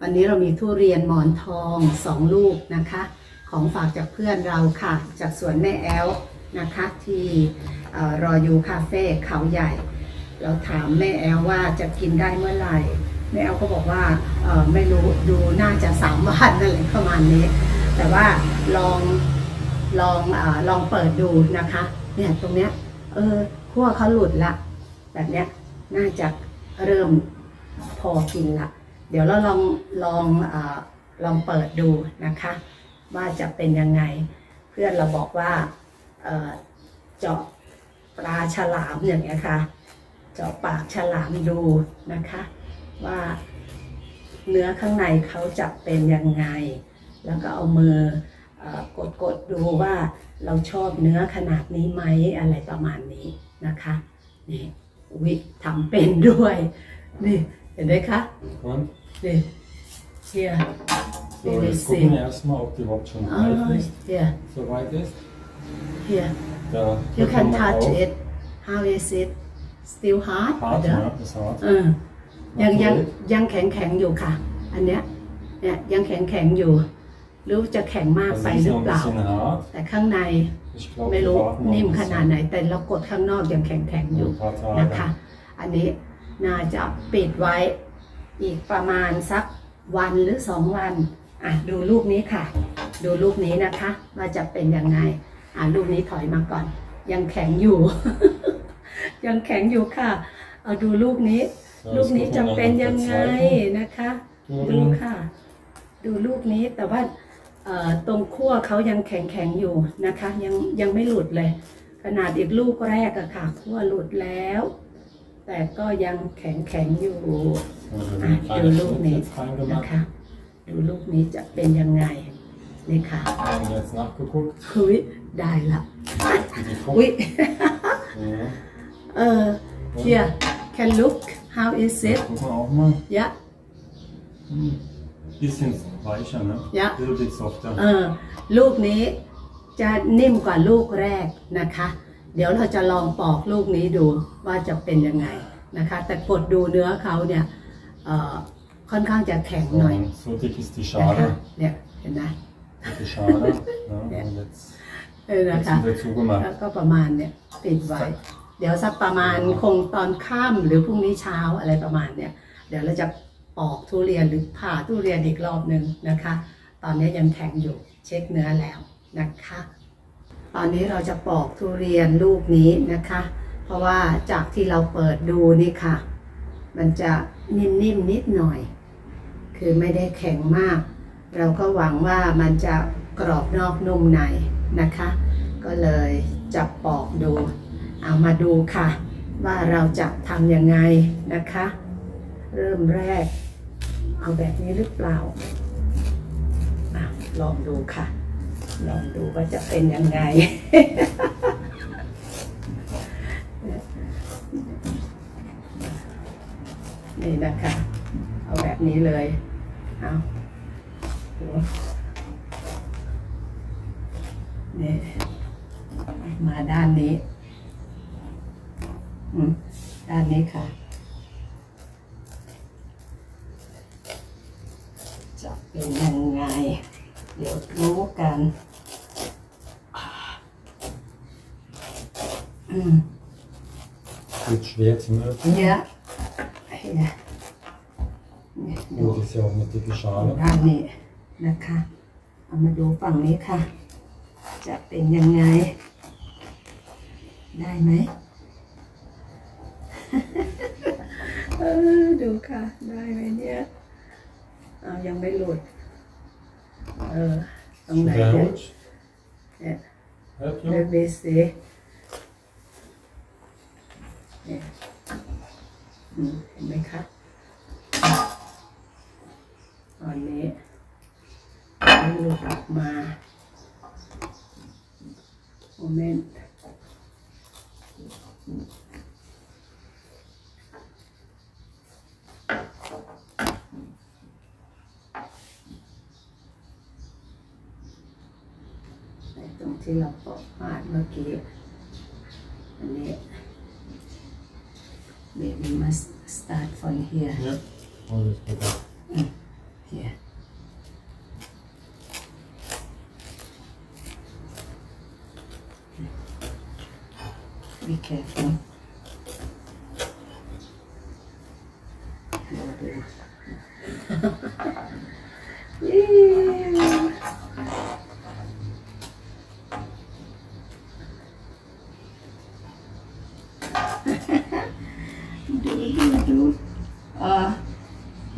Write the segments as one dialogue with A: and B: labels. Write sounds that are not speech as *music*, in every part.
A: วันนี้เรามีทุเรียนหมอนทองสองลูกนะคะ ของฝากจากเพื่อนเราค่ะ จากสวนแม่แอลนะคะที่เอ่อรอยูคาเฟ่เขาใหญ่ เราถามแม่แอลว่าจะกินได้เมื่อไหร่แม่แอลก็บอกว่าไม่รู้ดูน่าจะสามวันนั่นแหละประมาณนี้ แต่ว่าลองลองอลองเปิดดูนะคะเนี่ยตรงเนี้ยเออขั้วเขาหลุดละ แบบเนี้ยน่าจะเริ่มพอกินละ เดี๋ยวเราลองลองอลองเปิดดูนะคะ ว่าจะเป็นยังไง เพื่อนเราบอกว่าเจาะปลาฉลามอย่างเงี้ยค่ะ เจาะปากฉลามดูนะคะ ว่าเนื้อข้างในเขาจะเป็นยังไง แล้วก็เอามืออกดกดๆดูว่าเราชอบเนื้อขนาดนี้ไหมอะไรประมาณนี้นะคะนี่วิทำเป็นด้วยนี่เห็นไหมคะ
B: Und
A: นี่เฮีย
B: so,
A: Will
B: jetzt
A: ich
B: gucken
A: sehen.
B: wir erstmal, ob die überhaupt schon
A: อ๋อ
B: reif ist.
A: เฮีย
B: So weit ist.
A: เฮีย
B: Da
A: you
B: drücken
A: can
B: wir
A: touch
B: auf.
A: it how is it still hard
B: Hart,
A: oder?
B: ja, ist hart.
A: เออยังยัง
B: Okay.
A: ยังแข็งแข็งอยู่ค่ะ อันเนี้ยเนี่ยยังแข็งแข็งอยู่ หรือจะแข็งมาก
B: Also
A: ไป
B: die
A: ห
B: ist
A: รือ
B: noch
A: เป
B: ein
A: ล่า
B: bisschen hart.
A: แต่ข้างใน
B: Ich glaube,
A: ไม่
B: wir
A: รู้
B: warten noch
A: นิ่ม
B: ein
A: ข
B: bisschen.
A: นาดไหน แต่เรากดข้างนอกยังแข็งแข็งอยู่
B: Ein paar Tage.
A: นะคะ อันนี้น่าจะปิดไว้ อีกประมาณสักวันหรือสองวันอะดูรูปนี้ค่ะ ดูรูปนี้นะคะว่าจะเป็นยังไงอะรูปนี้ถอยมาก่อน ยังแข็งอยู่ ยังแข็งอยู่ค่ะ เอาดูรูปนี้
B: So,
A: ลูก
B: jetzt
A: นี้จะเป็นยังไงนะคะ ดูค่ะ ดูลูกนี้แต่ว่าตรงขั้วเขายังแข็งแข็งอยู่นะคะ ยังยังไม่หลุดเลย ขนาดอีกลูกแรกอะค่ะขั้วหลุดแล้ว แต่ก็ยังแข็งแข็งๆอยู่
B: So, wir
A: Ah,
B: haben
A: die
B: eine
A: Luft
B: Schnitt
A: nicht.
B: jetzt reingemacht.
A: นะคะ ดูลูกนี้จะเป็นยังไงนี่ค่ะ
B: Haben jetzt nachgeguckt,
A: คุยได้ละ
B: wie die
A: อุ้ย
B: Frucht. Ja.
A: เออ here can look how is it
B: Gucken wir auch mal.
A: ja
B: Hm. Bisschen weicher, ne?
A: Ja.
B: Bisschen softer.
A: เออลูกนี้จะนิ่มกว่าลูกแรกนะคะ เดี๋ยวเราจะลองปอกลูกนี้ดูว่าจะเป็นยังไงนะคะ แต่กดดูเนื้อเขาเนี่ยเอ่อค่อนข้างจะแข็งหน่อย
B: Und so dick ist die
A: นะคะ
B: Schale.
A: เนี่ยเห็นไหม
B: Die Schale. Ja,
A: Ja.
B: und jetzt,
A: เออนะ
B: jetzt
A: คะ
B: wieder zugemacht.
A: แล้วก็ประมาณเนี่ยปิดไว้ เดี๋ยวสักประมาณคงตอนค่ำหรือพรุ่งนี้เช้าอะไรประมาณเนี่ยเดี๋ยวเราจะปอกทุเรียนหรือผ่าทุเรียนอีกรอบหนึ่งนะคะ ตอนนี้ยังแข็งอยู่เช็คเนื้อแล้วนะคะ ตอนนี้เราจะปอกทุเรียนลูกนี้นะคะ เพราะว่าจากที่เราเปิดดูนี่ค่ะ มันจะนิ่มๆนนิดหน่อย คือไม่ได้แข็งมาก เราก็หวังว่ามันจะกรอบนอกนุ่มในนะคะ ก็เลยจะปอกดู เอามาดูค่ะ ว่าเราจะทำยังไงนะคะ เริ่มแรก เอาแบบนี้หรือเปล่าอลองดูค่ะ ลองดูว่าจะเป็นยังไง นี่นะคะ เอาแบบนี้เลย เอาดูนี่มาด้านนี้อืมด้านนี้ค่ะจะเป็นยังไง เดี๋ยวรู้กัน อืม
B: Wird schwer zum Öffnen.
A: เยอะเยอะนี่ดู
B: Und ist ja auch eine dicke Schale.
A: ด้านนี้นะคะเอามาดูฝั่งนี้ค่ะ จะเป็นยังไง ได้ไหม เออดูค่ะ ได้ไหมเนี่ย เอายังไม่หลุด เออตรงไหน
B: Schwer
A: เนี่ย
B: rutsch.
A: เนี่ย
B: Hört
A: เลื
B: ihr?
A: อกดีสิเนี่ยอืม เห็นไหมคะตอนนี้มันหลุดออกมาโมเมนต์ตรงที่เราปอกพาดเมื่อกี้ อันนี้ maybe must start from here
B: Ja. Oh, das geht auch.
A: here be careful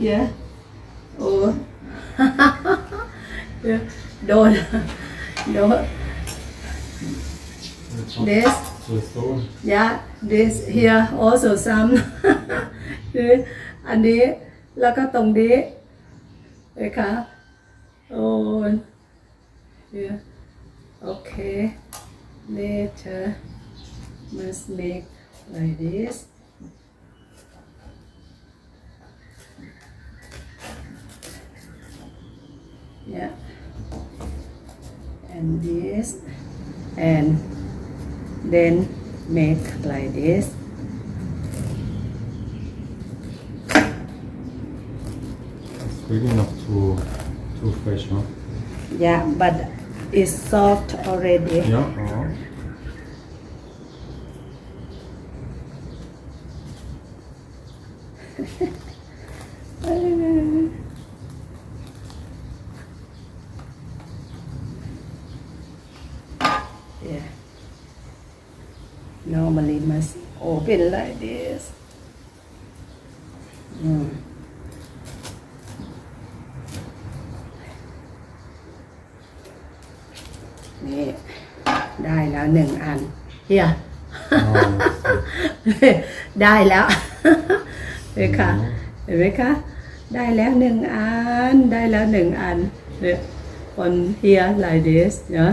A: yeah โอ้โดนโดน this
B: So ist so.
A: yeah this here also some คืออันนี้แล้วก็ตรงนี้นะคะโอ้ย yeah okay later must make like this yeah and this and then make like this
B: It's really not too, too fresh, huh?
A: yeah but it's soft already
B: Ja. ja. Uh-huh. *laughs*
A: yeah normally must open like this mm. นี่ได้แล้วหนึ่งอันเฮีย
B: Oh, so.
A: ได้แล้วเห็นไหมคะเห็นไหมคะ ได้แล้วหนึ่งอัน ได้แล้วหนึ่งอันเนี่ย on here like this เนาะ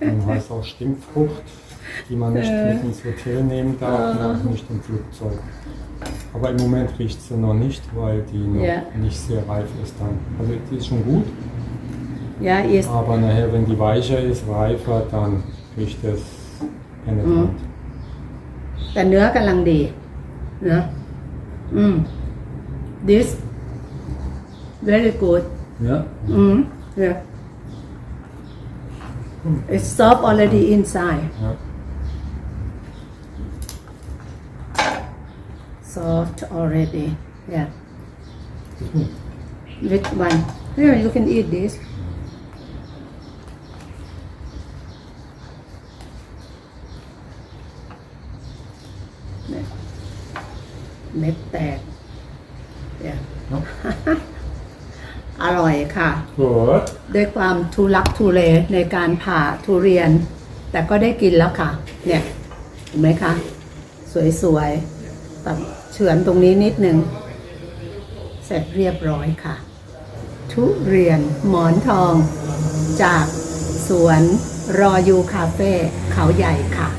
B: Und heißt auch Stinkfrucht, die man nicht
A: Ja.
B: mit ins Hotel nehmen darf und auch nicht im Flugzeug. Aber im Moment riecht sie noch nicht, weil die noch
A: Ja.
B: nicht sehr reif ist dann. Also die ist schon gut,
A: yeah is
B: aber nachher, wenn die weicher ist, reifer, dann riecht es penetrant.
A: แต่เนื้อกำลังดีนะอืม this very good
B: Ja.
A: อืม yeah it's soft already inside
B: ja.
A: soft already yeah which one here you can eat this เนี่ยเม็ดแตก yeah
B: ja.
A: อร่อยค่ะ
B: Gut.
A: ด้วยความทุลักทุเลในการผ่าทุเรียน แต่ก็ได้กินแล้วค่ะ เนี่ยเห็นไหมคะ สวยๆตัดเฉือนตรงนี้นิดนึง เสร็จเรียบร้อยค่ะ ทุเรียนหมอนทองจากสวนรอยูคาเฟ่เขาใหญ่ค่ะ